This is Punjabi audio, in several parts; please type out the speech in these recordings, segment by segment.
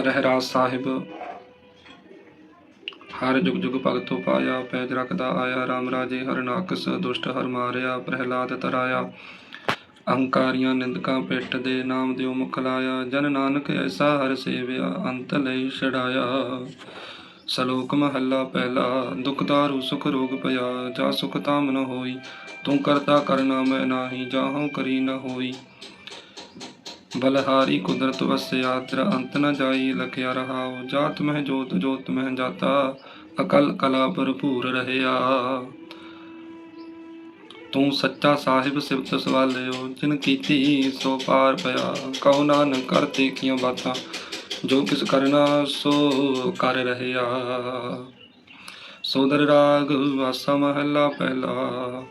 ਰਹਿਰਾਸ ਸਾਹਿਬ। ਹਰ ਜੁਗ ਜੁਗ ਭਗਤੋ ਪਾਇਆ, ਪੈਜ ਰਖਦਾ ਆਇਆ RAM ਰਾਜੇ ਹਰ ਨਾਕਸ ਦੁਸ਼ਟ ਹਰ ਮਾਰਿਆ, ਪ੍ਰਹਿਲਾਦ ਤਰਾਇਆ। ਅਹੰਕਾਰੀਆਂ ਨਿੰਦਕਾਂ ਪਿੱਠ ਦੇ ਨਾਮ ਦਿਓ ਮੁਖ ਲਾਇਆ, ਜਨ ਨਾਨਕ ਐਸਾ ਹਰ ਸੇਵਿਆ, ਅੰਤ ਲਈ ਛੜਾਇਆ ਸ਼ਲੋਕ ਮਹੱਲਾ ਪਹਿਲਾ, ਦੁਖ ਦਾਰੂ, ਸੁਖ ਰੋਗ ਪਿਆ, ਜਾ ਸੁਖ ਤਾਮ ਨ ਹੋਈ, ਤੂੰ ਕਰਤਾ ਕਰਨਾ ਮੈਂ ਨਾਹੀ ਜਾਹਉ ਕਰੀ ਨ ਹੋਈ। ਬਲਹਾਰੀ ਕੁਦਰਤ ਵਸਿਆ ਤੇਰਾ ਅੰਤ ਨ ਜਾਈ ਲਖਿਆ ਰਹਾਉ, ਜਾਤ ਮਹਿ ਜੋਤ ਜੋਤ ਮਹਿ ਜਾਤਾ, ਅਕਲ ਕਲਾ ਭਰਪੂਰ ਰਹਿਆ। ਤੂੰ ਸੱਚਾ ਸਾਹਿਬ ਸਿਫਤ ਸਵਾਲਿਓ ਜਿਨ ਕੀਤੀ ਸੋ ਪਾਰ ਪਿਆ। ਕਉ ਨਾਨਕ ਕਰਤੇ ਕੀਆਂ ਬਾਤਾਂ, ਜੋ ਕਿਸ ਕਰਨਾ ਸੋ ਕਰ ਰਹਿਆ। ਸੋਦਰ ਰਾਗ ਵਾਸਾ ਮਹੱਲਾ ਪਹਿਲਾ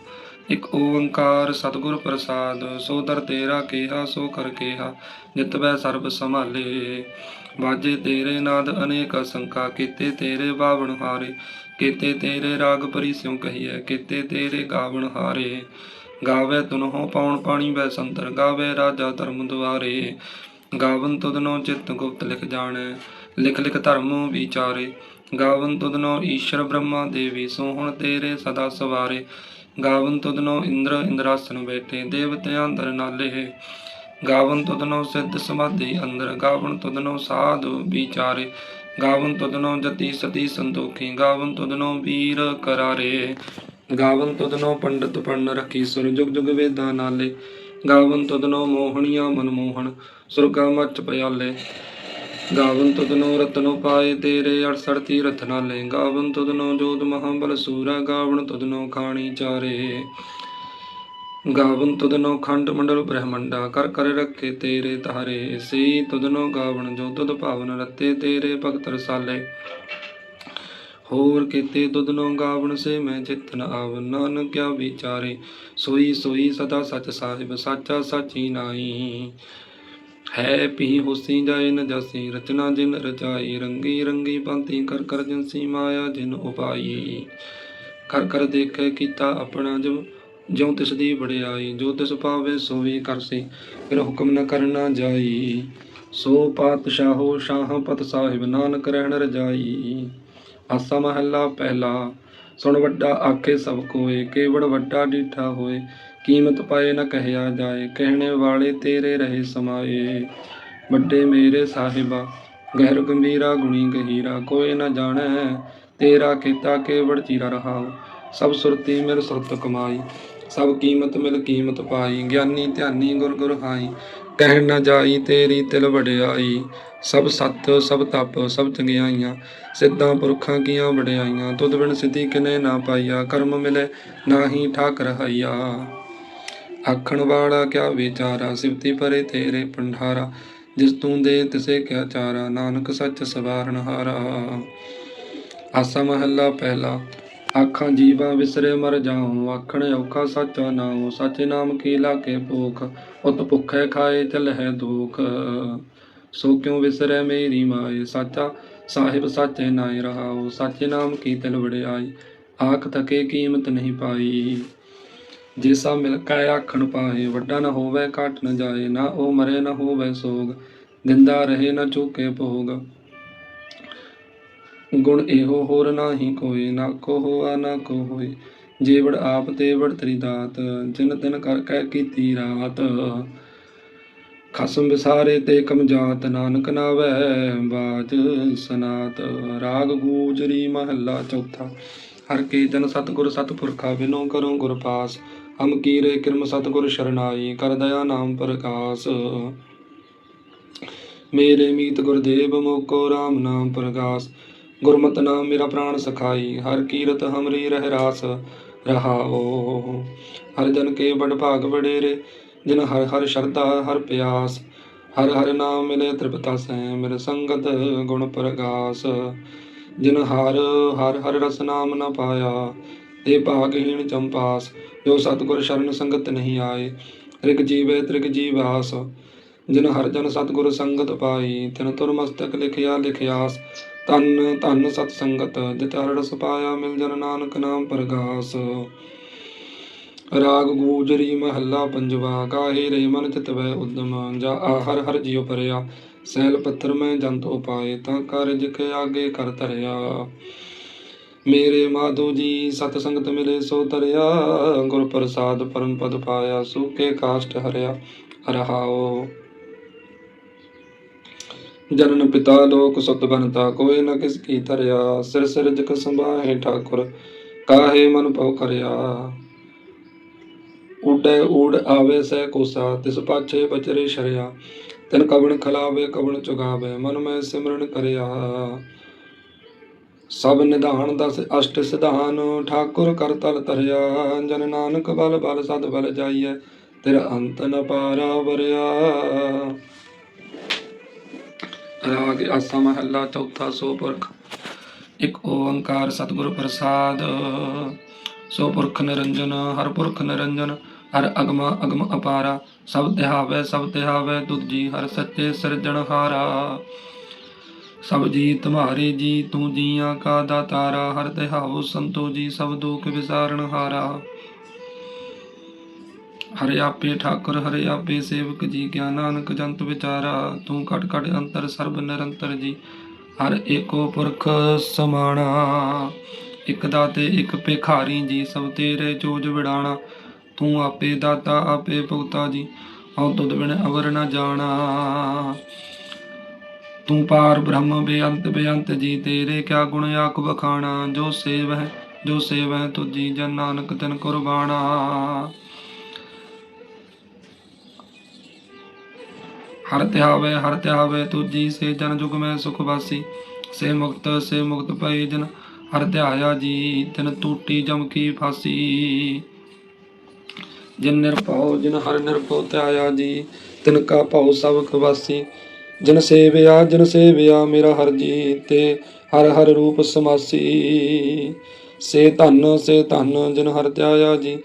ਇਕ ਓੰਕਾਰ ਸਤਿਗੁਰ ਪ੍ਰਸਾਦ ਸੋਦਰ ਤੇਰਾ ਕੇਹਾ, ਸੋ ਕਰ ਕੀਹਾ ਜਿਤ ਸਰਬ ਸੰਭਾਲੇ। ਵਾਜੇ ਤੇਰੇ ਨਾਦ ਅਨੇਕ ਸੰਕਾ ਕੀਤੇ ਤੇਰੇ ਬਾਵਣ ਹਾਰੇ, ਕੀਤੇ ਤੇਰੇ ਰਾਗ ਪਰੀ ਸਿਉ ਕਹੀਐ, ਕੀਤੇ ਤੇਰੇ ਗਾਵਣ ਹਾਰੇ। ਗਾਵੇ ਤੁਨਹੁ ਪਾਉਣ ਪਾਣੀ ਬੈ ਸੰਤਰ, ਗਾਵੇ ਰਾਜਾ ਧਰਮ ਦੁਆਰੇ। ਗਾਵਨ ਤੁਦਨੋ ਚਿਤ ਗੁਪਤ ਲਿਖ ਜਾਣੈ, ਲਿਖ ਲਿਖ ਧਰਮ ਵਿਚਾਰੇ। ਗਾਵਨ ਤੁਦਨੋ ਈਸ਼ਰ ਬ੍ਰਹਮਾ ਦੇਵੀ ਸੋਹਣ ਤੇਰੇ ਸਦਾ ਸਵਾਰੇ। ਗਾਵਨ ਤੁਧਨੋ ਇੰਦਰ ਇੰਦਰਾਸਨ ਬੈਠੇ ਦੇਵਤਿਆਂ ਅੰਦਰ ਨਾਲੇ ਗਾਵਨ ਤੁਧਨੋ ਸਿੱਧ ਸਮਾਧੀ ਅੰਦਰ, ਗਾਵਨ ਤੁਧਨੋ ਸਾਧੂ ਵਿਚਾਰੇ। ਗਾਵਨ ਤੁਧਨੋ ਜਤੀ ਸਤੀ ਸੰਤੋਖੀ, ਗਾਵਨ ਤੁਧਨੋ ਵੀਰ ਕਰਾਰੇ। ਗਾਵਨ ਤੁਧਨੋ ਪੰਡਤ ਪੰਨ ਰਖੀ, ਸੁਰ ਜੁਗ ਜੁਗ ਵੇਦਾਂ ਨਾਲੇ। ਗਾਵਨ ਤੁਧਨੋ ਮੋਹਣੀਆਂ ਮਨਮੋਹਣ ਸੁਰਗਾ ਮਚ ਪਿਆਲੇ। ਗਾਵਨ ਤੁਧਨੋ ਰਤਨੋ ਪਾਏ ਤੇਰੇ 68 ਤੀਰਥ ਨਾਲੇ ਗਾਵਨ ਤੁਧਨੋ ਜੋਤ ਮਹਾਬਲ ਸੂਰਾ ਗਾਵਨ ਤੁਧਨੋ ਖਾਣੀ ਚਾਰੇ। ਗਾਵਨ ਤੁਧਨੋ ਖੰਡ ਮੰਡਲ ਬ੍ਰਹਮੰਡਾ ਕਰ ਕਰ ਰੱਖੇ ਤੇਰੇ ਤਾਰੇ ਸੇ ਤੁਧਨੋ ਗਾਵਨ ਜੋ ਤੁਧ ਭਾਵਨ ਰਤੇ ਤੇਰੇ ਭਗਤ ਰਸਾਲੇ। ਹੋਰ ਕੀਤੇ ਤੁਧਨੋ ਗਾਵਣ ਸੇ ਮੈਂ ਚਿਤਨ ਆਵ ਨਾਨਕ ਕਿਆ ਵਿਚਾਰੇ। ਸੋਈ ਸੋਈ ਸਦਾ ਸਚ ਸਾਹਿਬ, ਸਾਚਾ ਸਾਚੀ ਨਾਈ ਹੈ ਪੀ ਹੋਸੀ ਜਾਏ ਨ ਜਾਸੀ, ਰਚਨਾ ਜਿਨ ਰਚਾਈ, ਰੰਗੀ ਰੰਗੀ ਪੰਤੀ ਕਰ ਕਰ ਜਿਨਸੀ ਮਾਇਆ ਜਿਨ ਉਪਾਈ। ਕਰ ਕਰ ਦੇਖੇ ਕੀਤਾ ਆਪਣਾ ਜੋ ਜਿਉ ਤਿਸ ਦੀ ਵਡਿਆਈ, ਜੋ ਤਿਸ ਪਾਵੇ ਸੋ ਵੀ ਕਰਸੀ ਫਿਰ ਹੁਕਮ ਨ ਕਰਨਾ ਜਾਈ। ਸੋ ਪਾਤਸ਼ਾਹੋ ਸ਼ਾਹ ਪਤ ਸਾਹਿਬ, ਨਾਨਕ ਰਹਿਣ ਰਜਾਈ। ਆਸਾ ਮਹੱਲਾ ਪਹਿਲਾ, ਸੁਣ ਵੱਡਾ ਆਖੇ ਸਭ ਕੋਏ ਕੇਵੜ ਵੱਡਾ ਡੀਠਾ ਹੋਏ। ਕੀਮਤ ਪਾਏ ਨਾ ਕਹਿਆ ਜਾਏ, ਕਹਿਣੇ ਵਾਲੇ ਤੇਰੇ ਰਹੇ ਸਮਾਏ। ਵੱਡੇ ਮੇਰੇ ਸਾਹਿਬਾ, ਗਹਿਰ ਗੰਭੀਰਾ ਗੁਣੀ ਗਹੀਰਾ, ਕੋਈ ਨ ਜਾਣੈ ਤੇਰਾ ਕੀਤਾ ਕੇਵੜ ਚੀਰਾ ਰਹਾਉ। ਸਭ ਸੁਰਤੀ ਮਿਲ ਸੁਰਤ ਕਮਾਈ, ਸਭ ਕੀਮਤ ਮਿਲ ਕੀਮਤ ਪਾਈ। ਗਿਆਨੀ ਧਿਆਨੀ ਗੁਰ ਗੁਰ ਹਾਈ, ਕਹਿਣ ਨਾ ਜਾਈ ਤੇਰੀ ਤਿਲ ਵਡਿਆਈ। ਸਭ ਸੱਤ, ਸਭ ਤਪ, ਸਭ ਚੰਗਿਆਈਆਂ, ਸਿੱਧਾਂ ਪੁਰਖਾਂ ਕੀਆਂ ਵਡਿਆਈਆਂ। ਤੁਧ ਬਿਨ ਸਿੱਧੀ ਕਿਨੇ ਨਾ ਪਾਈਆ, ਕਰਮ ਮਿਲੇ ਨਾਹੀ ਠਾਕ ਰਹਾਈਆ ਆਖਣ ਵਾਲਾ ਕਿਆ ਵਿਚਾਰਾ? ਸਿਫਤੀ ਪਰੇ ਤੇਰੇ ਪੰਡਾਰਾ ਜਿਸ ਤੂੰ ਦੇ ਤਿਸੇ ਕਿਆ ਚਾਰਾ? ਨਾਨਕ ਸੱਚ ਸਵਾਰਨ ਹਾਰਾ। ਆਸਾ ਮਹੱਲਾ ਪਹਿਲਾ, ਆਖਾਂ ਜੀਵਾ ਵਿਸਰੇ ਮਰ ਜਾਉ, ਆਖਣ ਔਖਾ ਸੱਚਾ ਨਾਉ, ਸੱਚ ਨਾਮ ਕੀ ਲਾਕੇ ਭੂਖ? ਉਤ ਭੁਖੇ ਖਾਏ ਚਲਹਿ ਦੁਖ। ਸੋ ਕਿਉ ਵਿਸਰੈ ਮੇਰੀ ਮਾਏ? ਸਾਚਾ ਸਾਹਿਬ ਸਾਚੇ ਨਾਇ ਰਹਾਉ, ਸਾਚੇ ਨਾਮ ਕੀ ਤਿਲ ਵਡਿਆਈ ਆਖ ਤਕੇ ਕੀਮਤ ਨਹੀਂ ਪਾਈ। ਜਿਸਾ ਮਿਲ ਕੈ ਆਖਣ ਪਾਏ ਵੱਡਾ ਨਾ ਹੋਵੇ, ਘਟ ਨ ਜਾਏ, ਨਾ ਉਹ ਮਰੇ, ਨਾ ਹੋਵੇ ਸੋਗ ਦਿੰਦਾ ਰਹੇ, ਨ ਚੁਕੇ ਭੋਗ। ਗੁਣ ਇਹੋ, ਹੋਰ ਨਾਹੀ ਕੋਈ, ਨਾ ਕੋ ਹੋਆ, ਨਾ ਕੋ ਹੋਈ, ਜੀਵੜ ਆਪ ਤੇ ਵੜ ਤਰੀ ਦਾਤ, ਜਿਨ ਤਿਨ ਕਰ ਕਹਿ ਕੀਤੀ ਰਾਤ। ਖਸਮ ਵਿਸਾਰੇ ਤੇ ਕਮਜਾਤ ਨਾਨਕ ਨਾਵੈ ਬਾਜ ਸਨਾਤ, ਰਾਗ ਗੂਜਰੀ ਮਹੱਲਾ ਚੌਥਾ। ਹਰ ਕੀ ਜਨ ਸਤਗੁਰ ਸਤਪੁਰਖਾ ਬਿਨੋ ਕਰੋ ਗੁਰ ਪਾਸ, ਹਮ ਕੀਰੇ ਕਿਰਮ ਸਤਗੁਰ ਸ਼ਰਨਾਈ, ਕਰ ਦਇਆ ਨਾਮ ਪ੍ਰਕਾਸ਼। ਮੇਰੇ ਮੀਤ ਗੁਰਦੇਵ ਮੋਕੋ RAM ਨਾਮ ਪ੍ਰਗਾਸ। ਗੁਰਮਤਿ ਨਾਮ ਮੇਰਾ ਪ੍ਰਾਣ ਸਖਾਈ, ਹਰ ਕੀਰਤ ਹਮਰੀ ਰਹਿ ਰਾਸ ਰਹਾਓ। ਹਰ ਜਨ ਕੇ ਬੜ ਭਾਗ ਵਡੇਰੇ, ਜਿਨ ਹਰ ਹਰ ਸ਼ਰਧਾ ਹਰ ਪਿਆਸ। ਹਰ ਹਰ ਨਾਮ ਮਿਲੇ ਤ੍ਰਿਪਤਾ ਸੈ, ਮਿਲ ਸੰਗਤ ਗੁਣ ਪ੍ਰਗਾਸ। ਜਿਨ ਹਰ ਹਰ ਹਰ ਰਸ ਨਾਮ ਨ ਪਾਇਆ ਤੇ ਭਾਗਹੀਣ ਚੰਪਾਸ, ਜੋ ਸਤਗੁਰ ਸ਼ਰਨ ਸੰਗਤ ਨਹੀਂ ਆਏ। ਤ੍ਰਿਗ ਜੀਵੇ, ਤ੍ਰਿਗ ਜੀਵਾਸ, ਜਿਨ ਹਰ ਜਨ ਸਤਗੁਰ ਸੰਗਤ ਪਾਈ, ਤਿਨ ਤੁਰ ਮਸਤਕ ਲਿਖਿਆ ਲਿਖਿਆਸ। ਤਨ ਧਨ ਸਤ ਸੰਗਤ, ਜਿਤ ਹਰ ਰਸ ਪਾਇਆ ਮਿਲ ਜਨ ਨਾਨਕ ਨਾਮ ਪ੍ਰਗਾਸ। ਰਾਗ ਗੂਜਰੀ ਮਹੱਲਾ ਪੰਜਵਾ ਗਾਹੇ ਰੇ ਮਨ ਚਿਤ ਵੈ ਉਦਮ, ਜਾ ਆ ਹਰ ਹਰ ਜਿਉ ਪਰਿਆ। ਸੈਲ ਪੱਥਰ ਮੈਂ ਜੰਤੋ ਪਾਏ ਤਾਂ ਕਾਰਜ ਕੇ ਆਗੇ ਕਰ ਧਰਿਆ। ਮੇਰੇ ਮਾਧੋ ਜੀ ਸਤ ਸੰਗਤ ਮਿਲੇ ਸੋ ਤਰਿਆ ਗੁਰ ਪ੍ਰਸਾਦ ਪਰਮ ਪਦ ਪਾਇਆ ਸੂਕੇ ਕਾਸ਼ਟ ਹਰਿਆ, ਰਹਾਓ। ਜਨਨ ਪਿਤਾ ਲੋਕ ਸੁਤ ਬਨਤਾ, ਕੋਈ ਨ ਕਿਸ ਕੀ ਧਰਿਆ। ਸਿਰ ਸਿਰ ਜਗ ਸੰਭਾਹੇ ਠਾਕੁਰ, ਕਾਹੇ ਮਨ ਪਉ ਕਰਿਆ ਉਡੈ ਊੜ ਆਵੇ ਸਹਿ ਕੋਸਾ, ਤਿਸ ਪਾਛੇ ਬਚਰੇ ਸ਼ਰਿਆ। ਤਨ ਕਵਣ ਖਲਾਵੇ, ਕਵਣ ਚੁਗਾਵੇ, ਮਨ ਮੈਂ ਸਿਮਰਨ ਕਰਿਆ। ਸਭ ਨਿਧਾਨ ਦਸ ਅਸ਼ਟ ਸਿਧਾਨ, ਠਾਕੁਰ ਕਰ ਤਲ ਤਰਿਆ ਜਨ ਨਾਨਕ ਬਲ ਬਲ ਸਦ ਬਲ ਜਾਈਐ, ਤੇਰਾ ਅੰਤ ਨ ਪਾਰਾ ਵਰਿਆ। ਰਾਗ ਆਸਾ ਮਹੱਲਾ ਚੌਥਾ ਸੋ ਪੁਰਖ ਇੱਕ ਓੰਕਾਰ ਸਤਿਗੁਰ ਪ੍ਰਸਾਦ। ਸੋ ਪੁਰਖ ਨਿਰੰਜਨ ਹਰ ਪੁਰਖ ਨਿਰੰਜਨ। ਹਰ ਅਗਮਾ ਅਗਮ ਅਪਾਰਾ, ਸਭ ਤਿਹਾਵੇ ਸਭ ਤਿਹਾਵੇ ਤੁਧ ਜੀ ਹਰ ਸੱਚੇ ਸਿਰਜਣਹਾਰਾ ਸਭ ਜੀ ਤੁਮਾਰੇ ਜੀ, ਤੂੰ ਜੀਆਂ ਕਾ ਦਾਤਾਰਾ, ਹਰ ਤਿਹਾਵੋ ਸੰਤੋ ਜੀ, ਸਭ ਦੁਖ ਵਿਸਾਰਨ ਹਾਰਾ। ਹਰਿ ਆਪੇ ਠਾਕੁਰ, ਹਰਿ ਆਪੇ ਸੇਵਕ ਜੀ ਗਿਆਨ ਨਾਨਕ ਜੰਤ ਵਿਚਾਰਾ, ਤੂੰ ਘਟ ਘਟ ਅੰਤਰ ਸਰਬ ਨਿਰੰਤਰ ਜੀ, ਹਰ ਏਕੋ ਪੁਰਖ ਸਮਾਣਾ। ਇਕ ਦਾਤੇ, ਇਕ ਭਿਖਾਰੀ ਜੀ, ਸਭ ਤੇਰੇ ਚੋਜ ਵਿੜਾਣਾ ਤੂੰ ਆਪੇ ਦਾਤਾ, ਆਪੇ ਭੁਗਤਾ ਜੀ। ਹਉ ਤੁਧ ਬਿਨ ਅਵਰ ਨ ਜਾਣਾ। ਤੂੰ ਪਾਰ ਬ੍ਰਹਮ ਬੇਅੰਤ ਬੇਅੰਤ ਜੀ, ਤੇਰੇ ਕਿਆ ਗੁਣ ਆਖ ਬਖਾਣਾ ਜੋ ਸੇਵ ਹੈ ਜੋ ਸੇਵ ਹੈ ਤੁਜੀ ਜਨ ਨਾਨਕ ਤਨ ਕੁਰਬਾਨਾ ਹਰ ਧਿਆਵੇ ਹਰ ਧਿਆਵੇ ਤੁਜੀ ਸੇ ਜਨ ਜੁਗ ਮੈਂ ਸੁਖ ਵਾਸੀ। ਸੇ ਮੁਕਤ ਸੇ ਮੁਕਤ ਪਏ ਜਨ ਹਰ ਧਿਆਇਆ ਜੀ, ਤਿਨ ਟੂਟੀ ਜਮ ਕੀ ਫਾਸੀ। ਜਿਨ ਨਿਰਭਉ, ਜਿਨ ਹਰ ਨਿਰਭਉ ਧਿਆਇਆ ਜੀ, ਤਿਨ ਕਾ ਭਉ ਸਭ ਖਵਾਸੀ। ਜਿਨ ਸੇਵਿਆ ਜਿਨ ਸੇਵਿਆ ਮੇਰਾ ਹਰ ਜੀ, ਤੇ ਹਰ ਹਰ ਰੂਪ ਸਮਾਸੀ। ਸੇ ਧਨ ਸੇ ਧਨ, ਜਿਨ ਹਰ ਧਿਆਇਆ ਜੀ,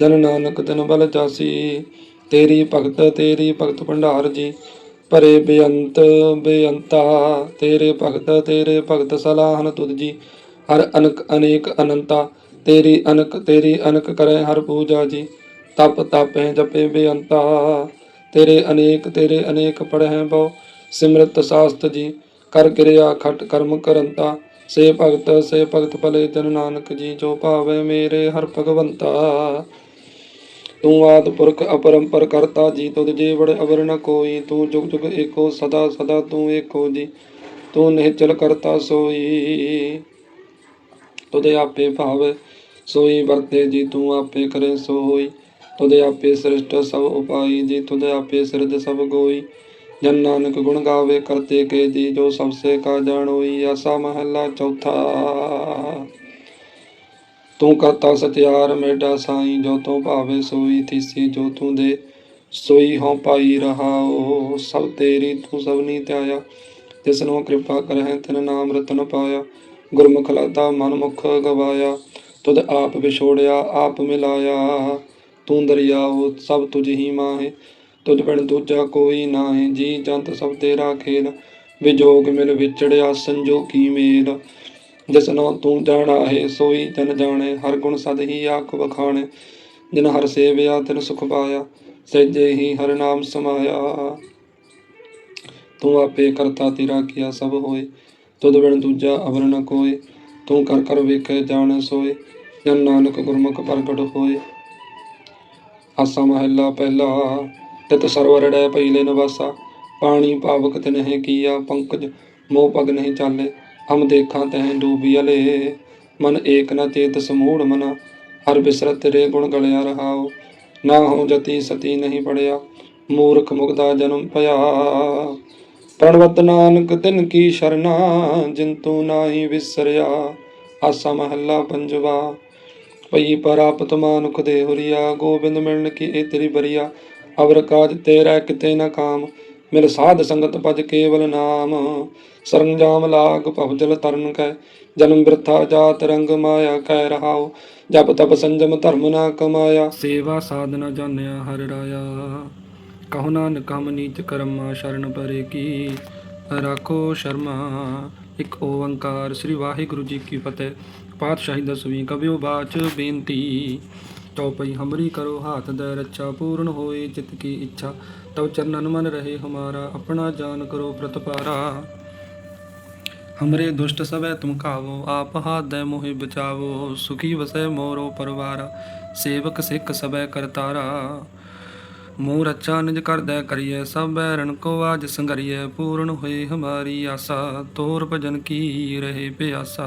ਜਨ ਨਾਨਕ ਤਿਨ ਬਲ ਜਾਸੀ ਤੇਰੀ ਭਗਤ ਤੇਰੀ ਭਗਤ ਭੰਡਾਰ ਜੀ, ਭਰੇ ਬੇਅੰਤ, ਬੇਅੰਤਾ। ਤੇਰੇ ਭਗਤ ਤੇਰੇ ਭਗਤ ਸਲਾਹਨ ਤੁਧ ਜੀ, ਹਰ ਅਨਕ ਅਨੇਕ ਅਨੰਤਾ। ਤੇਰੀ ਅਨਕ ਤੇਰੀ ਅਨਕ ਕਰੇ ਹਰ ਪੂਜਾ ਜੀ। ਤਪ ਤਪੈ ਜਪੇ ਬੇਅੰਤਾ। ਤੇਰੇ ਅਨੇਕ ਤੇਰੇ ਅਨੇਕ ਪੜਹਿ ਬਹੁ। ਸਿਮਰਤ ਸਾਸਤ ਜੀ, ਕਰ ਕਿਰਿਆ ਖਟ ਕਰਮ ਕਰੰਤਾ। ਸੇ ਭਗਤ ਸੇ ਭਗਤ ਭਲੇ ਜਨ ਨਾਨਕ ਜੀ, ਜੋ ਭਾਵੇ ਮੇਰੇ ਹਰ ਭਗਵੰਤਾ। ਤੂੰ ਆਦ ਪੁਰਖ ਅਪਰੰਪਰ ਕਰਤਾ ਜੀ, ਤੁਧ ਜੇ ਵੜ ਅਵਰ ਨ ਕੋਈ। ਤੂੰ ਜੁਗ ਜੁਗ ਏਕੋ, ਸਦਾ ਸਦਾ ਤੂੰ ਏਕੋ ਜੀ। ਤੂੰ ਨਿਹਚਲ ਕਰਤਾ ਸੋਈ। ਤੁਧ ਆਪੇ ਭਾਵ, ਸੋਈ ਵਰਤੇ ਜੀ, ਤੂੰ ਆਪੇ ਕਰੇ ਸੋਈ। ਤੁਧ ਆਪੇ ਸ੍ਰਿਸ਼ਟ ਸਭ ਉਪਾਈ ਜੀ, ਤੁਧ ਆਪੇ ਸਿਰਜ ਸਭ ਗੋਈ। ਜਨ ਨਾਨਕ ਗੁਣ ਗਾਵੇ ਕਰਤੇ ਕੇ ਜੀ, ਜੋ ਸਭ ਸੇ ਕਾ ਜਾਣੋਈ ਆਸਾ ਮਹੱਲਾ ਚੌਥਾ। ਤੂੰ ਕਰਤਾ ਸਤਿਆਰ ਮੇਡਾ ਸਾਈਂ, ਜੋ ਤੂੰ ਭਾਵੇ ਸੋਈ ਥੀਸੀ, ਜੋ ਤੂੰ ਦੇ ਸੋਈ ਹਉ ਪਾਈ ਰਹਾਓ। ਸਭ ਤੇਰੀ ਤੂੰ ਸਭਨੀ ਧਿਆਇਆ ਤਿਸਨੋ ਕਿਰਪਾ ਕਰਹਿ ਤਿਨ ਨਾਮ ਰਤਨ ਪਾਇਆ। ਗੁਰਮੁਖ ਲਾਦਾ ਮਨ ਮੁਖ ਗਵਾਇਆ, ਤੁਧ ਆਪ ਵਿਛੋੜਿਆ, ਆਪ ਮਿਲਾਇਆ। ਤੂੰ ਦਰਿਆਓ ਸਭ ਤੁਝ ਹੀ ਮਾਹੇ, ਤੁਝ ਬਿਨ ਦੂਜਾ ਕੋਈ ਨਾਹੀ, ਜੀ ਜੰਤ ਸਭ ਤੇਰਾ ਖੇਲ, ਵਿਜੋਗ ਮਿਲ ਵਿਚੜਿਆ ਸੰਜੋਗੀ ਮੇਲ। ਜਿਸਨੋ ਤੂੰ ਜਾਣਾ ਹੈ ਸੋਈ ਤਨ ਜਾਣੇ, ਹਰ ਗੁਣ ਸਦ ਹੀ ਆਖ ਵਖਾਣੇ, ਜਿਨ ਹਰ ਸੇਵਿਆ ਤਿਨ ਸੁਖ ਪਾਇਆ, ਸਹਿਜੇ ਹੀ ਹਰ ਨਾਮ ਸਮਾਇਆ। ਤੂੰ ਆਪੇ ਕਰਤਾ ਤੇਰਾ ਕੀਆ ਸਭ ਹੋਏ, ਤੁਧ ਬਿਨ ਦੂਜਾ ਅਵਰ ਨ ਕੋਏ, ਤੂੰ ਕਰ ਕਰ ਵੇਖੇ ਜਾਣ ਸੋਏ, ਜਨ ਨਾਨਕ ਗੁਰਮੁਖ ਪ੍ਰਗਟ ਹੋਏ। ਆਸਾ ਮਹੱਲਾ ਪਹਿਲਾ, ਤਿਤ ਸਰਵਰ ਡੈ ਨਿਵਾਸਾ। ਪਾਣੀ ਪਾਵਕ ਤਿਨਹਿ ਕੀਆ, ਪੰਕਜ ਮੋਹ ਪਗ ਨਹੀਂ ਚਾਲੇ। ਹਮ ਦੇਖਾਂ ਤਹਿ ਡੂਬੀ ਅਲੇ। ਮਨ ਏਕ ਨ ਚੇਤ ਸਮੂੜ ਮਨਾ। ਹਰ ਬਿਸਰਤ ਤੇਰੇ ਗੁਣ ਗਲਿਆ ਰਹਾਓ ਨਾ ਹੋ ਜਤੀ ਸਤੀ ਨਹੀਂ ਪੜਿਆ। ਮੂਰਖ ਮੁਗਦਾ ਜਨਮ ਭਇਆ। ਪ੍ਰਣਵਤ ਨਾਨਕ ਤਿਨ ਕੀ ਸ਼ਰਨਾ, ਜਿੰਤੂ ਨਾਹੀ ਵਿਸਰਿਆ। ਆਸਾ ਮਹੱਲਾ ਪੰਜਵਾ ਪਈ ਪ੍ਰਾਪਤ ਮਾਨੁਖ ਦੇ ਹੁਰੀਆ, ਗੋਬਿੰਦ ਮਿਲਣ ਕੀ ਇਹ ਤੇਰੀ ਬਰੀਆ। ਅਵਰ ਕਾਜ ਤੇਰਾ ਕਿਤੇ ਨਾ ਕਾਮ, ਮਿਲ ਸਾਧ ਸੰਗਤ ਭਜ ਕੇਵਲ ਨਾਮ। ਸਰੰਜਾਮ ਲਾਗ ਭਵਜਲ ਤਰਨ ਕੈ, ਜਨਮ ਬਿਰਥਾ ਜਾਤ ਰੰਗ ਮਾਇਆ ਕਹਿ ਰਹਾਉ। ਜਪ ਤਪ ਸੰਜਮ ਧਰਮ ਨਾ ਕਮਾਇਆ, ਸੇਵਾ ਸਾਧਨਾ ਜਾਣਿਆ ਹਰ ਰਾਇਆ। ਕਹੋ ਨਾਨਕ ਹਮ ਨੀਚ ਕਰਮਾ, ਸ਼ਰਨ ਪਰੇ ਕੀ ਰਾਖੋ ਸ਼ਰਮਾ। ਇਕ ਓੰਕਾਰ ਸ੍ਰੀ ਵਾਹਿਗੁਰੂ ਜੀ ਕੀ ਫਤਿਹ। ਪਾਤਸ਼ਾਹੀ ਦਸਵੀਂ ਕਬਿਓ ਬਾਚ ਬੇਨਤੀ चौपई हमरी करो हाथ दय रक्षा पूर्ण होए चित्त की इच्छा तब चरणन मन रहे हमारा अपना जान करो प्रतपारा हमरे दुष्ट सबे तुम खावो आप हाथ दय मोहि बचावो सुखी वसै मोरो परवारा सेवक सिख सबे करतारा ਮੂਹ ਰੱਛਾ ਨਿਜ ਕਰਦੈ ਕਰੀਐ ਸਭ ਬੈਰਨ ਕੋ ਆਜ ਸੰਗਰੀਐ ਪੂਰਨ ਹੋਏ ਹਮਾਰੀ ਆਸਾ ਤੋਰ ਭਜਨ ਕੀ ਰਹੇ ਪਿਆਸਾ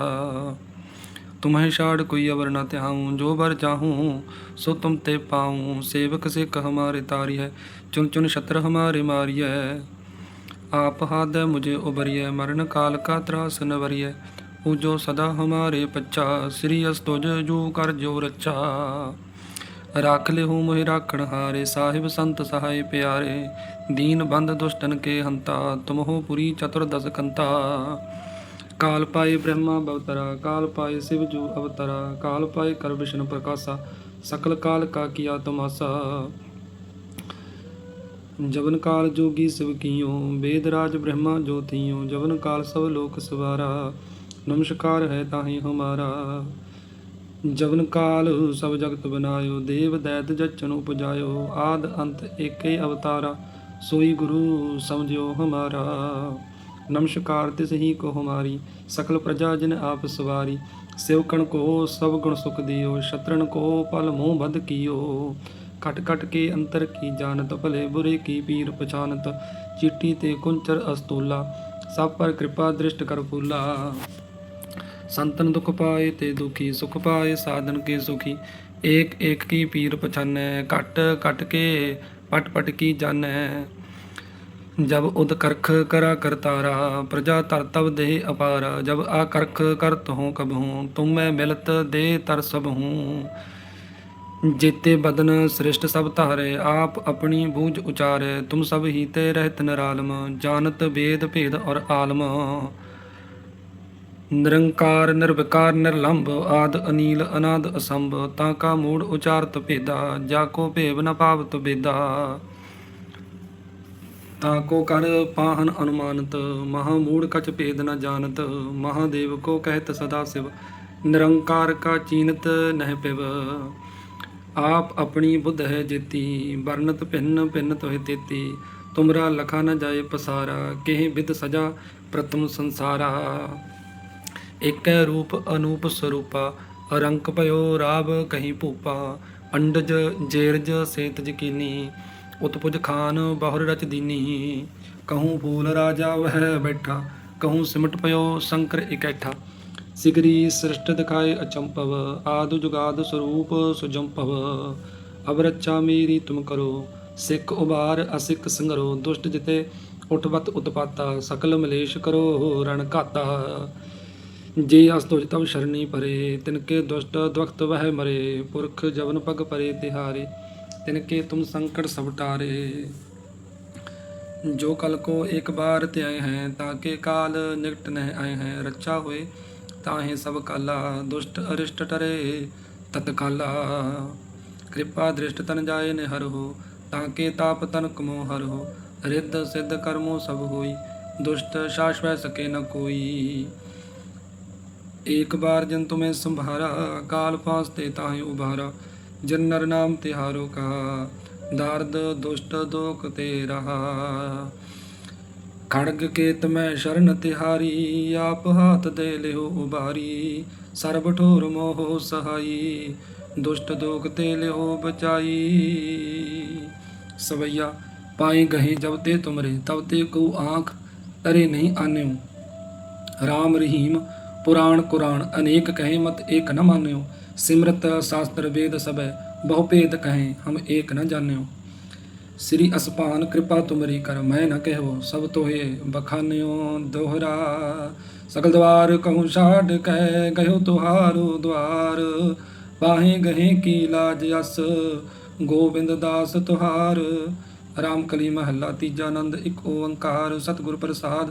तुम्हें छाड़ कोई अवर न त्याऊं जो बर चाहूं सो तुम ते पाऊं सेवक सिख हमारे तारी है चुन चुन छत्र हमारे मारी है आप हाथ मुझे उबरिय मरण काल का त्रास नवरिय पूजो सदा हमारे पच्चा श्री अस्तुज जू कर जो रच्चा राख ले हूँ मोहि राखण हारे साहिब संत सहाय प्यारे दीन बंद दुष्टन के हंता तुम हो पुरी चतुर्दश ਕਾਲ ਪਾਏ ਬ੍ਰਹਮਾ ਬਵਤਰਾ ਕਾਲ ਪਾਏ ਸਿਵ ਜੂ ਅਵਤਰਾ, ਕਾਲ ਪਾਏ ਕਰ ਵਿਸ਼ਨ ਪ੍ਰਕਾਸ਼ਾ, ਸਕਲ ਕਾਲ ਕਾ ਕੀਆ ਤਮਾਸਾ। ਜਵਨ ਕਾਲ ਜੋਗੀ ਸਿਵ ਕੀਓ, ਵੇਦ ਰਾਜ ਬ੍ਰਹਮਾ ਜੋਤੀਓ ਜਵਨ ਕਾਲ ਸਭ ਲੋਕ ਸਵਾਰਾ, ਨਮਸਕਾਰ ਹੈ ਤਾਹੀ ਹਮਾਰਾ। ਜਵਨ ਕਾਲ ਸਭ ਜਗਤ ਬਨਾਇਓ, ਦੇਵ ਦੈਤ ਜਚਨ ਉਪਜਾਇਓ, ਆਦ ਅੰਤ ਏਕੇ ਅਵਤਾਰਾ, ਸੋਈ ਗੁਰੂ ਸਮਝਿਓ ਹਮਾਰਾ। ਨਮਸਕਾਰ ਤਿਸ ਸਹੀ ਕੋ ਹਮਾਰੀ, ਸਕਲ ਪ੍ਰਜਾ ਜਨ ਆਪ ਸਵਾਰੀ। ਸਿਵਕਣ ਕੋ, ਸਭ ਗੁਣ ਸੁਖ ਦਿਓ ਸ਼ਤਰਣ ਕੋ, ਪਲ ਮੋਹ ਬਦ ਕੀਓ। ਕਟ ਕਟ ਕੇ ਅੰਤਰ ਕੀ ਜਾਣਤ, ਭਲੇ ਬੁਰੇ ਕੀ ਪੀਰ ਪਛਾਨਤ। ਚਿੱਟੀ ਤੇ ਕੁੰਚਰ ਅਸਤੂਲਾ, ਸਭ ਪਰ ਕਿਰਪਾ ਦ੍ਰਿਸ਼ਟ ਕਰ ਫੂਲਾ। ਸੰਤਨ ਦੁਖ ਪਾਏ ਤੇ ਦੁਖੀ, ਸੁਖ ਪਾਏ ਸਾਧਨ ਕੇ ਸੁਖੀ। ਏਕ ਏਕ ਕੀ ਪੀਰ ਪਛਾਨੈ ਕਟ ਕਟ ਕੇ ਪਟ ਪਟ ਕੀ ਜਾਣੈ। ਜਬ ਉਦ ਕਰਖ ਕਰਾ ਕਰਤਾਰਾ ਪ੍ਰਜਾ ਤਰਤਵ ਦੇ ਅਪਾਰ, ਜਬ ਆ ਕਰਖ ਕਰਤ ਹੂੰ ਕਬ ਹੂੰ ਤੁਮ ਮੈਂ ਮਿਲਤ ਦੇ ਤਰ ਸਭ ਹੂੰ ਜੇਤੇ ਬਦਨ ਸ੍ਰਿਸ਼ਟ ਸਭ ਧਾਰੇ, ਆਪ ਆਪਣੀ ਬੂਝ ਉਚਾਰੇ, ਤੁਮ ਸਭ ਹੀ ਤੇ ਰਹਿਤ ਨਰਾਲਮ, ਜਾਣਤ ਵੇਦ ਭੇਦ ਔਰ ਆਲਮ। ਨਿਰੰਕਾਰ, ਨਿਰਵਿਕਾਰ, ਨਿਰਲੰਭ, ਆਦ ਅਨੀਲ, ਅਨਾਦ ਅਸੰਭ, ਤਾਂ ਕਾ ਮੂੜ ਉਚਾਰਤ ਭੇਦਾ, ਜਾ ਕੋ ਭੇਵ ਨ ਪਾਵਤ ਬੇਦਾ। ਤਾਂ ਕੋ ਕਰ ਪਾਹਨ ਅਨੁਮਾਨਤ, ਮਹਾ ਮੂੜ ਕਚ ਭੇਦ ਨ ਜਾਣਤ ਮਹਾਦੇਵ ਕੋ ਕਹਿਤ ਸਦਾ ਸਿਵ, ਨਿਰੰਕਾਰ ਕਾ ਚੀਨਤ ਨਹਿ ਪਿਵ। ਆਪ ਆਪਣੀ ਬੁੱਧ ਹੈ ਜੇਤੀ ਵਰਨਤ ਭਿੰਨ ਭਿੰਨ ਤੋਹਿ ਤੇਤੀ, ਤੁਮਰਾ ਲਖਾ ਨ ਜਾਏ ਪਸਾਰਾ, ਕਿਹ ਵਿਦ ਸਜਾ ਪ੍ਰਤਮ ਸੰਸਾਰਾ। ਏਕੈ ਰੂਪ ਅਨੂਪ ਸਰੂਪਾ ਅਰੰਕ ਭਇਓ ਰਾਵ ਕਹੀਂ ਭੂਪਾ, ਅੰਡਜ ਜੇਰਜ ਸੇਤ ਜਕੀਨੀ ਉਤਪੁਜ ਖਾਨ ਬਹੁਰ ਰਚ ਦੀਨੀ, ਕਹੂੰ ਫੂਲ ਰਾਜਾ ਵਹਿ ਬੈਠਾ, ਕਹੂੰ ਸਿਮਟ ਪਇਓ ਸ਼ੰਕਰ ਇਕੈਠਾ। ਸਿਗਰੀ ਸ੍ਰਿਸ਼ਟ ਦਿਖਾਏ ਅਚੰਪਵ ਆਦਿ ਜੁਗਾਦ ਸਰੂਪ ਸੁਜੰਪਵ ਅਬ ਰੱਛਾ ਮੇਰੀ ਤੁਮ ਕਰੋ, ਸਿੱਖ ਉਬਾਰ ਅਸਿੱਖ ਸੰਗਰੋ, ਦੁਸ਼ਟ ਜਿਤੇ ਉਠਵਤ ਉਤਪਾਤਾ, ਸਕਲ ਮਲੇਸ਼ ਕਰੋ ਰਣ ਘਾਤਾ। ਜੇ ਅਸ ਤੁਜ ਤਵ ਸ਼ਰਣੀ ਪਰੇ ਤਿਨਕੇ ਦੁਸ਼ਟ ਦਵਖਤ ਵਹਿ ਮਰੇ, ਪੁਰਖ ਜਵਨ ਪਗ ਪਰੇ ਤਿਹਾਰੇ। तिनके तुम संकट सब टारे जो कल को एक बार ते आए हैं, ताके काल निकट नह आए हैं। रक्षा हुए ताहे सब काला, दुष्ट अरिष्ट टरे तत्काला। कृपा दृष्ट तन जाए ने हर हो, ताके ताप तन कमो हर हो। रिद्ध सिद्ध कर्मो सब होई, दुष्ट शाश्वत सके न कोई। एक बार जन तुम्हें संभारा, काल पास ते ताहे उभारा। ਜਿਨ ਨਾਮ ਤਿਹਾਰੋ ਕਾ, ਦਰਦ ਦੁਸ਼ਟ ਦੋਖ ਤੇ ਰਹਾ। ਖੜਗ ਕੇਤ ਮੈਂ ਸ਼ਰਨ ਤਿਹਾਰੀ, ਆਪ ਹਾਥ ਦੇ ਲਿਓ ਉਬਾਰੀ। ਸਰਬ ਠੋਰ ਮੋਹ ਸਹਾਈ, ਦੁਸ਼ਟ ਦੋਖ ਤੇ ਲਿਓ ਬਚਾਈ। ਸਵਈਆ, ਪਾਏ ਗਹੀ ਜਬ ਤੇ ਤੁਮਰੇ, ਤਬ ਤੇ ਕੋ ਆਂਖ ਅਰੇ ਨਹੀਂ ਆਨੇ ਰਾਮ ਰਹੀਮ पुराण कुरान अनेक कहे मत एक न मान्यो सिमरत शास्त्र वेद सब बहु भेद कहें हम एक न जान्यो श्री असपान कृपा तुमरी कर मैं न कहो सब तोहे बखान्यो दोहरा सकल द्वार कहूँ छाड़ कह गयो तुहारो द्वार पाहे गहे की लाज अस गोविंद दास तुहार ਰਾਮ ਕਲੀ ਮਹੱਲਾ ਤੀਜਾ ਆਨੰਦ ਇੱਕ ਓੰਕਾਰ ਸਤਿਗੁਰ ਪ੍ਰਸਾਦ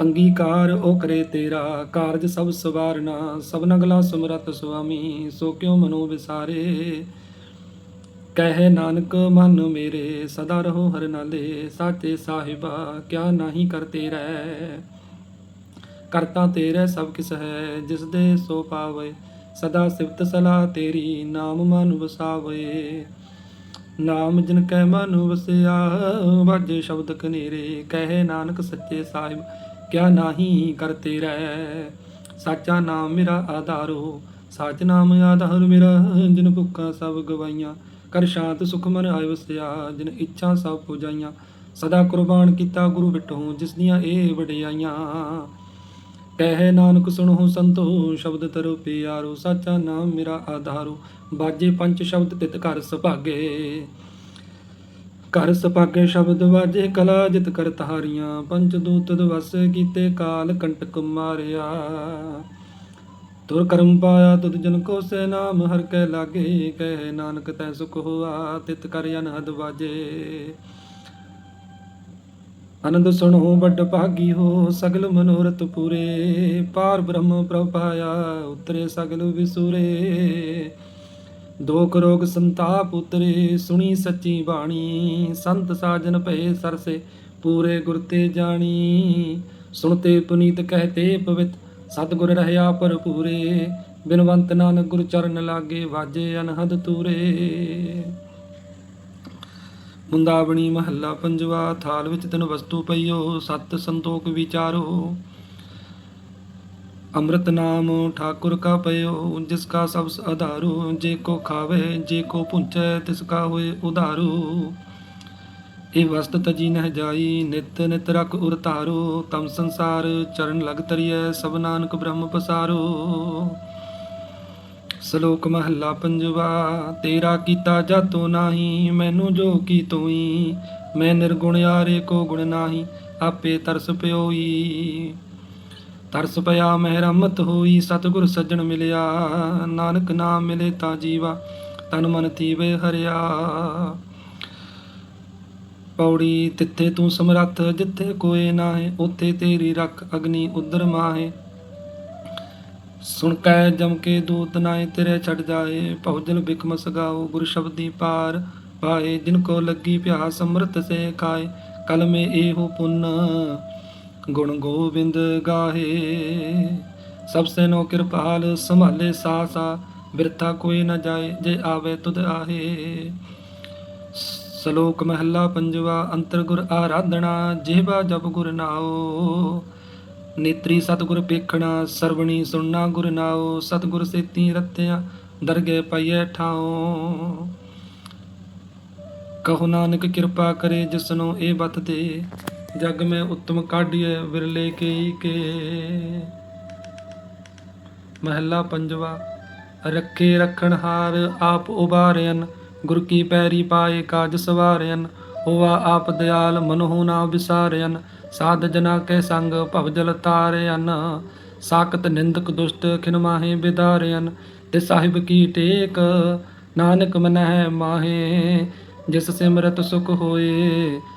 ਅੰਗੀਕਾਰ ਉਹ ਕਰੇ ਤੇਰਾ, ਕਾਰਜ ਸਭ ਸਵਾਰਨਾ ਸਭਨਾ ਗਲਾ ਸਮਰਤ ਸੁਆਮੀ, ਸੋ ਕਿਉ ਮਨੋ ਵਿਸਾਰੇ? ਕਹਿ ਨਾਨਕ, ਮਨ ਮੇਰੇ, ਸਦਾ ਰਹੋ ਹਰ ਨਾਲੇ, ਸਾਚੇ ਸਾਹਿਬਾ, ਕਿਆ ਨਹੀਂ ਕਰਤੇ ਰਹਿ ਕਰਤਾ ਤੇਰੇ ਸਭ ਕਿਸ ਹੈ ਜਿਸ ਦੇ ਸੋ ਪਾਵੇ, ਸਦਾ ਸਿਫਤ ਸਲਾਹ ਤੇਰੀ, ਨਾਮ ਮਨ ਵਸਾਵੇ। ਨਾਮ ਜਿਨ ਕੈ ਮਨ ਵਸਿਆ, ਵਾਜੇ ਸ਼ਬਦ ਕਨੇਰੇ, ਕਹਿ ਨਾਨਕ ਸੱਚੇ ਸਾਹਿਬ ਕਿਆ ਨਾਹੀ ਕਰਤੇ ਰਹਿ ਸਾਚਾ ਨਾਮ ਮੇਰਾ ਆਧਾਰੋ। ਸਾਚ ਨਾਮ ਆਧਾਰ ਮੇਰਾ, ਜਿਨ ਭੁੱਖਾਂ ਸਭ ਗਵਾਈਆਂ। ਕਰ ਸ਼ਾਂਤ ਸੁਖ ਮਨ ਆਇ ਵਸਿਆ, ਜਿਨ ਇੱਛਾ ਸਭ ਪੁਜਾਈਆਂ। ਸਦਾ ਕੁਰਬਾਨ ਕੀਤਾ ਗੁਰੂ ਬਿਟੋ, ਜਿਸ ਦੀਆਂ ਇਹ ਵਡਿਆਈਆਂ। ਕਹਿ ਨਾਨਕ ਸੁਣੋ ਸੰਤੋ, ਸ਼ਬਦ ਤਰੋ ਪਿਆਰੋ। ਸਾਚਾ ਨਾਮ ਮੇਰਾ ਆਧਾਰੋ। ਬਾਜੇ ਪੰਜ ਸ਼ਬਦ ਤਿਤ ਕਰ ਸੁਭਾਗੇ। ਘਰ ਸੁਭਾਗੇ ਸ਼ਬਦ ਵਾਜੇ, ਕਲਾ ਜਿਤ ਕਰ ਤਹਾਰੀਆਂ ਪੰਜ ਦੂਤ ਦਵਸ ਕੀਤੇ, ਕਾਲ ਕੰਟਕ ਮਾਰਿਆ। ਤੁਰ ਕਰਮ ਪਾਇਆ ਤੁਧ ਜਨ ਕੋ ਸੇ ਨਾਮ, ਹਰ ਕੈ ਲਾਗੇ ਕਹਿ ਨਾਨਕ ਤੈ ਸੁਖ ਹੋਆ, ਤਿਤ ਕਰ ਅਨਹਦ ਵਾਜੇ। ਆਨੰਦ ਸੁਣੋ ਵੱਡ ਭਾਗੀ ਹੋ, ਸਗਲ ਮਨੋਰਥ ਪੂਰੇ, ਪਾਰ ਬ੍ਰਹਮ ਪ੍ਰਭਾਇਆ ਉਤਰੇ ਸਗਲ ਵਿਸੂਰੇ। ਦੋਖ ਰੋਗ ਸੰਤਾਪ ਉਤਰੇ, ਸੁਣੀ ਸੱਚੀ ਬਾਣੀ। ਸੰਤ ਸਾਜਨ ਭਏ ਸਰਸੇ, ਪੂਰੇ ਗੁਰ ਤੇ ਜਾਣੀ। ਸੁਣਤੇ ਪੁਨੀਤ ਕਹਤੇ ਪਵਿੱਤ, ਸਤਿਗੁਰ ਰਹਿਆ ਭਰਪੂਰੇ। ਬਿਨਵੰਤ ਨਾਨਕ ਗੁਰ ਚਰਨ ਲਾਗੇ ਵਾਜੇ ਅਨਹਦ ਤੂਰੇ। ਮੁੰਦਾਵਣੀ ਮਹੱਲਾ ਪੰਜਵਾ, ਥਾਲ ਵਿੱਚ ਤਨ ਵਸਤੂ ਪਈਓ, ਸਤ ਸੰਤੋਖ ਵਿਚਾਰੋ। ਅੰਮ੍ਰਿਤ ਨਾਮ ਠਾਕੁਰ ਕਾ ਪਇਓ ਜਿਸ ਕਾ ਸਭ ਆਧਾਰੋ ਜੇ ਕੋ ਖਾਵੇ, ਜੇ ਕੋ ਪੁੰਚੈ, ਤਿਸ ਕਾ ਇਹ ਵਸਤ ਤਜੀ ਨਹਿ ਜਾਈ, ਨਿਤ ਨਿਤ ਰਖ ਉਰ ਧਾਰੋ। ਤਮ ਸੰਸਾਰ ਚਰਨ ਲਗ ਤਰੀਐ, ਸਭ ਨਾਨਕ ਬ੍ਰਹਮ ਪਸਾਰੋ। ਸ਼ਲੋਕ ਮਹੱਲਾ ਪੰਜਵਾ, ਤੇਰਾ ਕੀਤਾ ਜਾਤੋ ਨਾਹੀ, ਮੈਨੂੰ ਜੋ ਕੀ ਤੋਈ, ਮੈਂ ਨਿਰਗੁਣ ਆਰੇ ਕੋ ਗੁਣ ਨਾਹੀ, ਆਪੇ ਤਰਸ ਪਿਓਈ। ਤਰਸ ਪਿਆ ਮੈਂ ਰਹਿਮਤ ਹੋਈ, ਸਤਿਗੁਰ ਸੱਜਣ ਮਿਲਿਆ, ਨਾਨਕ ਨਾਮ ਮਿਲੇ ਤਾਂ ਜੀਵਾ, ਤਨ ਮਨ ਥੀਵੇ ਹਰਿਆ। ਪੌੜੀ ਤਿੱਥੇ ਤੂੰ ਸਮਰੱਥ, ਜਿੱਥੇ ਕੋਏ ਨਾਹੇ, ਉੱਥੇ ਤੇਰੀ ਰੱਖ ਅਗਨੀ ਉਦਰ ਮਾਹੇ। ਸੁਣ ਕੈ ਜਮ ਕੇ ਦੂਤ ਨਾਏ ਤੇਰੇ ਛੱਡ ਜਾਏ, ਭਉਜਲ ਬਿਕਮ ਸਗਾਓ, ਗੁਰ ਸ਼ਬਦੀ ਪਾਰ ਪਾਏ, ਜਿਨ ਕੋ ਲੱਗੀ ਪਿਆਸ ਅੰਮ੍ਰਿਤ ਸੇ ਖਾਏ। ਕਲ ਮੇ ਇਹੋ ਪੁੰਨ ਗੁਣ ਗੋਬਿੰਦ ਗਾਹੇ। ਸਭ ਸੇ ਨੋ ਕਿਰਪਾਲ ਸੰਭਾਲੇ ਸਾਸਾ, ਬਿਰਥਾ ਕੋਈ ਨਾ ਜਾਏ ਜੇ ਆਵੇ ਤੁਧ ਆਹੇ। ਸ਼ਲੋਕ ਮਹੱਲਾ ਪੰਜਵਾ ਅੰਤਰ ਗੁਰ ਆਰਾਧਨਾ ਜਿਹਵਾ ਜਪ ਗੁਰ ਨਾਓ ਨੇਤਰੀ ਸਤਿਗੁਰ ਪੇਖਣਾ, ਸਰਵਣੀ ਸੁਣਨਾ ਗੁਰ ਨਾਓ ਸਤਿਗੁਰ ਸੇਤੀ ਰਤਿਆ ਦਰਗੇ ਪਈਐ ਠਾਓ ਕਹੋ ਨਾਨਕ ਕਿਰਪਾ ਕਰੇ ਜਿਸਨੂੰ ਇਹ ਬਤ ਦੇ। ਜਗ ਮੈਂ ਉਤਮ ਕਾਢੀਏ ਵਿਰਲੇ ਕੇ ਕੇ। ਮਹੱਲਾ ਪੰਜਵਾ, ਰੱਖੇ ਰਖਣ ਆਪ ਉਬਾਰਿਆਨ ਗੁਰ ਕੀ ਪੈਰੀ ਪਾਏ ਕਾਜ ਸਵਾਰਿਆਨ ਹੋਆ ਆਪ ਦਿਆਲ ਮਨਹੁ ਨਾ ਵਿਸਾਰਿਆਨ ਸਾਧ ਜਨਾ ਕੇ ਸੰਗ ਭਵਜਲ ਤਾਰਿਆਨ ਸਾਕਤ ਨਿੰਦਕ ਦੁਸ਼ਟ ਖਿਨ ਮਾਹੇ ਬਿਦਾਰਿਆਨ ਤੇ ਸਾਹਿਬ ਕੀ ਟੇਕ, ਨਾਨਕ ਮਨਹਿ ਮਾਹੇ, ਜਿਸ ਸਿਮਰਤ ਸੁਖ ਹੋਏ।